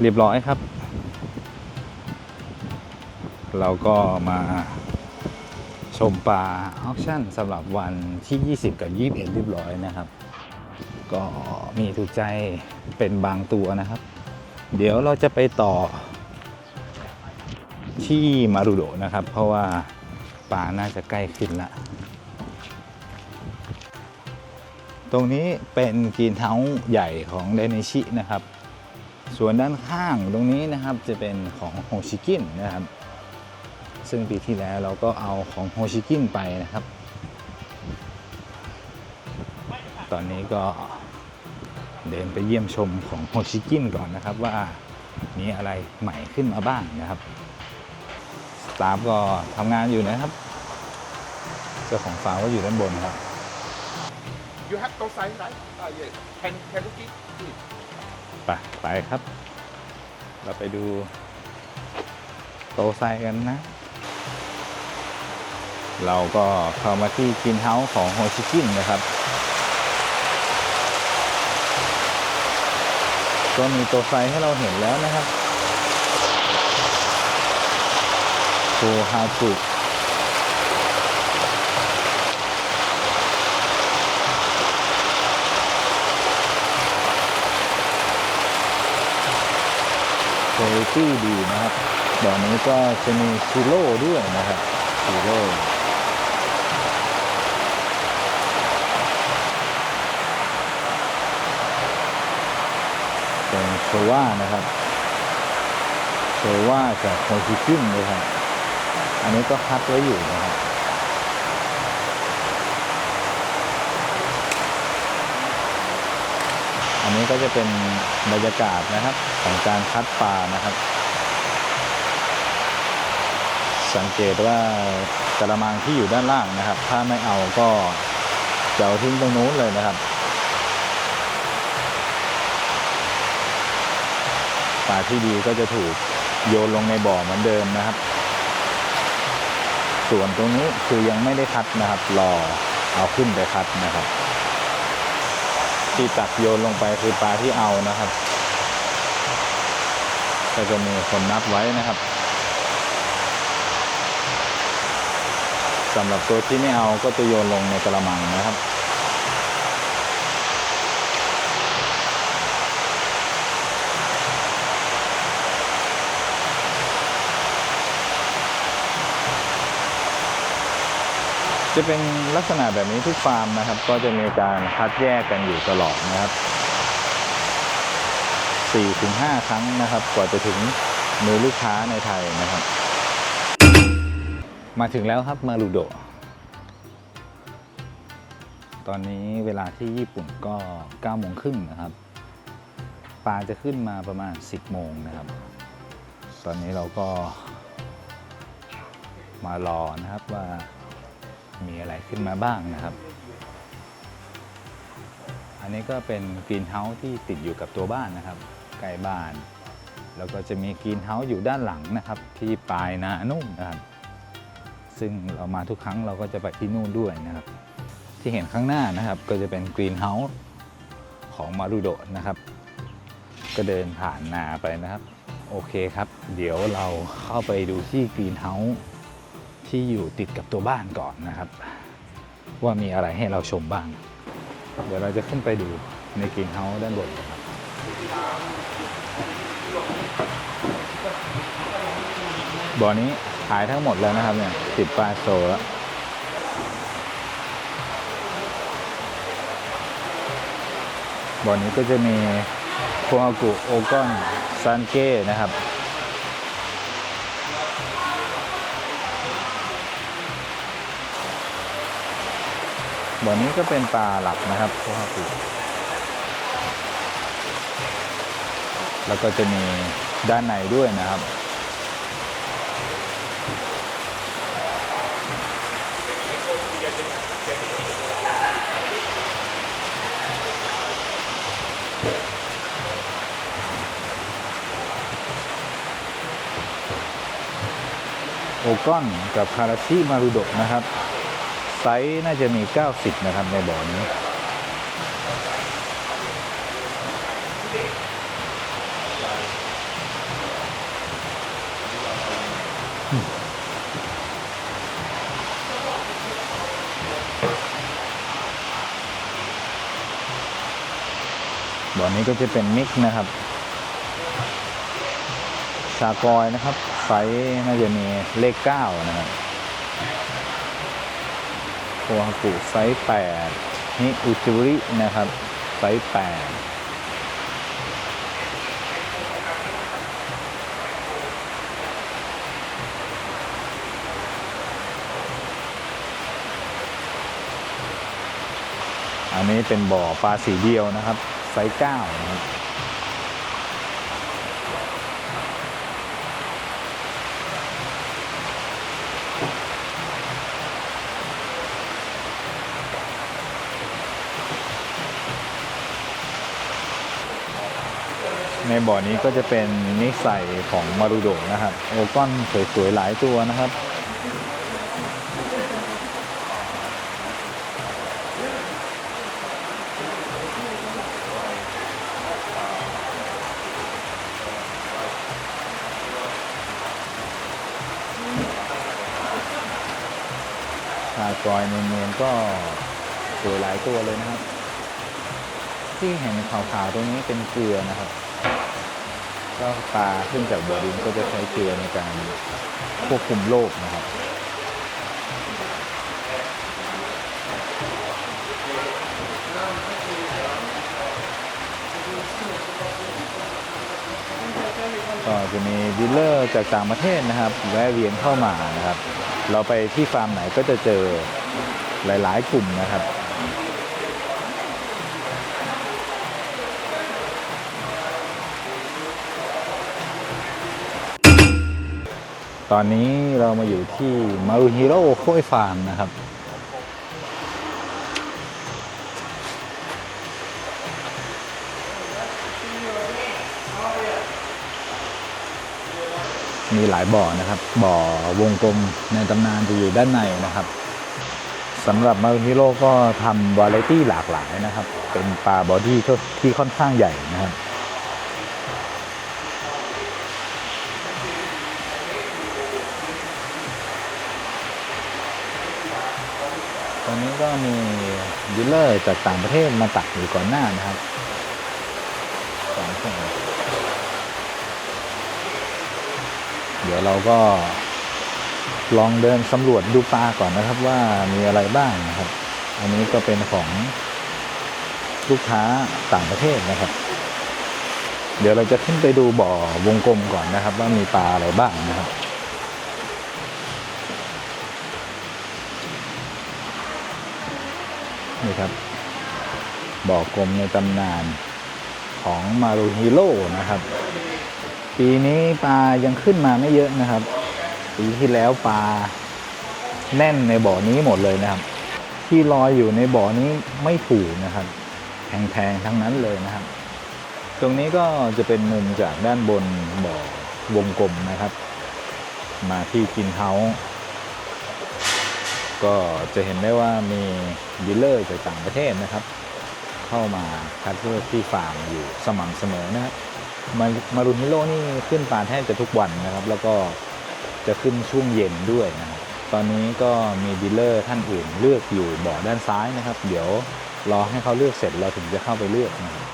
เรียบร้อยครับ เราก็มาชมปลาออคชั่นสำหรับวันที่ 20 กับ 21 เรียบร้อยนะครับ ก็มีถูกใจเป็นบางตัวนะครับ เดี๋ยวเราจะไปต่อ ที่มารุโดนะครับ เพราะว่าปลาน่าจะใกล้ขึ้นละตรงนี้เป็นกรีนเฮาส์ใหญ่ของเดนิชินะครับ ส่วนด้านข้างตรงนี้นะครับจะเป็นของโฮชิกินนะครับ ซึ่งปีที่แล้วเราก็เอาของโฮชิกินไปนะครับ ตอนนี้ก็เดินไปเยี่ยมชมของโฮชิกินก่อนนะครับว่ามีอะไรใหม่ขึ้นมาบ้างนะครับสตาฟก็ทำงานอยู่นะครับ เจ้าของฟาร์มก็อยู่ด้านบนครับ You have no size, right? Ah, yes. Can can you give? please? ไปไปครับ เราไปดูโตไซกันนะ เราก็เข้ามาที่กินเฮาส์ของโฮชิกินนะครับ ก็มีโตไซให้เราเห็นแล้วนะครับโคฮาจุ คุณภาพดีนะครับแบบนี้ก็จะมีชิโร่ด้วยนะครับชิโร่เป็นโชว่านะครับโชว่าจากโฮชิคินเลยครับ อันนี้ก็คัดไว้อยู่นะครับ อันนี้ก็จะเป็นบรรยากาศนะครับของการคัดปลานะครับ สังเกตว่ากระมังที่อยู่ด้านล่างนะครับ ถ้าไม่เอาก็จะเอาทิ้งตรงนู้นเลยนะครับปลาที่ดีก็จะถูกโยนลงในบ่อเหมือนเดิมนะครับ ส่วนตรงนี้คือยังไม่ได้คัดนะครับ รอเอาขึ้นไปคัดนะครับ ที่ตักโยนลงไปคือปลาที่เอานะครับก็จะมีคนนับไว้นะครับสำหรับตัวที่ไม่เอาก็จะโยนลงในกระมังนะครับ จะเป็นลักษณะแบบนี้ทุกฟาร์มนะครับ ก็จะมีการคัดแยกกันอยู่ตลอดนะครับ 4-5 ครั้งนะครับ กว่าจะถึงมือลูกค้าในไทยนะครับ มาถึงแล้วครับมารุโด ตอนนี้เวลาที่ญี่ปุ่นก็9โมงครึ่งนะครับ ปลาจะขึ้นมาประมาณ 10 โมงนะครับ ตอนนี้เราก็มารอนะครับว่า มีอะไรขึ้นมาบ้างนะครับ อันนี้ก็เป็นกรีนเฮาส์ที่ติดอยู่กับตัวบ้านนะครับใกล้บ้าน แล้วก็จะมีกรีนเฮาส์อยู่ด้านหลังนะครับ ที่ปลายนานุ่นนะครับ ซึ่งเรามาทุกครั้งเราก็จะไปที่นู่นด้วยนะครับ ที่เห็นข้างหน้านะครับก็จะเป็นกรีนเฮาส์ของมารุโดะนะครับ ก็เดินผ่านนาไปนะครับ โอเคครับ เดี๋ยวเราเข้าไปดูที่กรีนเฮาส์ ที่อยู่ติดกับตัวบ้านก่อนนะครับ ว่ามีอะไรให้เราชมบ้าง เดี๋ยวเราจะขึ้นไปดูในกรีนเฮาส์ด้านบนครับบ่อนี้ขายทั้งหมดแล้วนะครับเนี่ยติดปลายโซแล้วบ่อนี้ก็จะมีโคอากุโอกอนซันเก้นะครับ บ่อนี้ก็เป็นปลาหลักนะครับโคฮากุแล้วก็จะมีด้านในด้วยนะครับ โอกอนกับคาราชิมารุโดะนะครับ ไซส์น่าจะมี 90 นะครับในบ่อนี้ บ่อนี้ก็จะเป็นมิกนะครับชากอยนะครับ ไซน่าจะมีเลข 9 นะครับ โคฮากุไซส์8ฮิอุจุรินะครับ ไซส์8อันนี้เป็นบ่อปลาสีเดียวนะครับ ไซส์9นะครับ ในบ่อนี้ก็จะเป็นนิสัยของมารุโดะนะครับ โอก้อนสวยๆหลายตัวนะครับ ชากรอยเนียนๆก็สวยหลายตัวเลยนะครับ ที่เห็นขาวๆตรงนี้เป็นเกลือนะครับ ก็ปลาขึ้นจากบ่อดินก็จะใช้เกลือในการควบคุมโรคนะครับก็จะมีดีลเลอร์จากต่างประเทศนะครับแวะเวียนเข้ามานะครับ เราไปที่ฟาร์มไหนก็จะเจอหลาย ๆ กลุ่มนะครับ ตอนนี้เรามาอยู่ที่มารุฮิโร่โค้ยฟาร์มนะครับ มีหลายบ่อนะครับ บ่อวงกลมในตำนานจะอยู่ด้านในนะครับสำหรับมารุฮิโร่ก็ทำวาไรตี้หลากหลายนะครับ เป็นปลาบอดี้ที่ค่อนข้างใหญ่นะครับ ตอนนี้ก็มีดีลเลอร์จากต่างประเทศมาตักอยู่ก่อนหน้านะครับสองคนเดี๋ยวเราก็ลองเดินสำรวจดูปลาก่อนนะครับว่ามีอะไรบ้างนะครับ อันนี้ก็เป็นของลูกค้าต่างประเทศนะครับ เดี๋ยวเราจะขึ้นไปดูบ่อวงกลมก่อนนะครับ ว่ามีปลาอะไรบ้างนะครับ นี่ครับบ่อกลมในตำนานของมารูฮิโร่นะครับ ปีนี้ปลายังขึ้นมาไม่เยอะนะครับ ปีที่แล้วปลาแน่นในบ่อนี้หมดเลยนะครับ ที่ลอยอยู่ในบ่อนี้ไม่ถูกนะครับแพงๆทั้งนั้นเลยนะครับ ตรงนี้ก็จะเป็นมุมจากด้านบนบ่อวงกลมนะครับ มาที่กินเฮาส์ ก็จะเห็นได้ว่ามีดีลเลอร์จากต่างประเทศนะครับ เข้ามาคัดเลือกที่ฟาร์มอยู่สม่ำเสมอนะครับมามารุนฮิโร่นี่ขึ้นปลาแทบจะทุกวันนะครับ แล้วก็จะขึ้นช่วงเย็นด้วยนะครับตอนนี้ก็มีดีลเลอร์ท่านอื่นเลือกอยู่บ่อด้านซ้ายนะครับ เดี๋ยวรอให้เขาเลือกเสร็จเราถึงจะเข้าไปเลือกนะครับ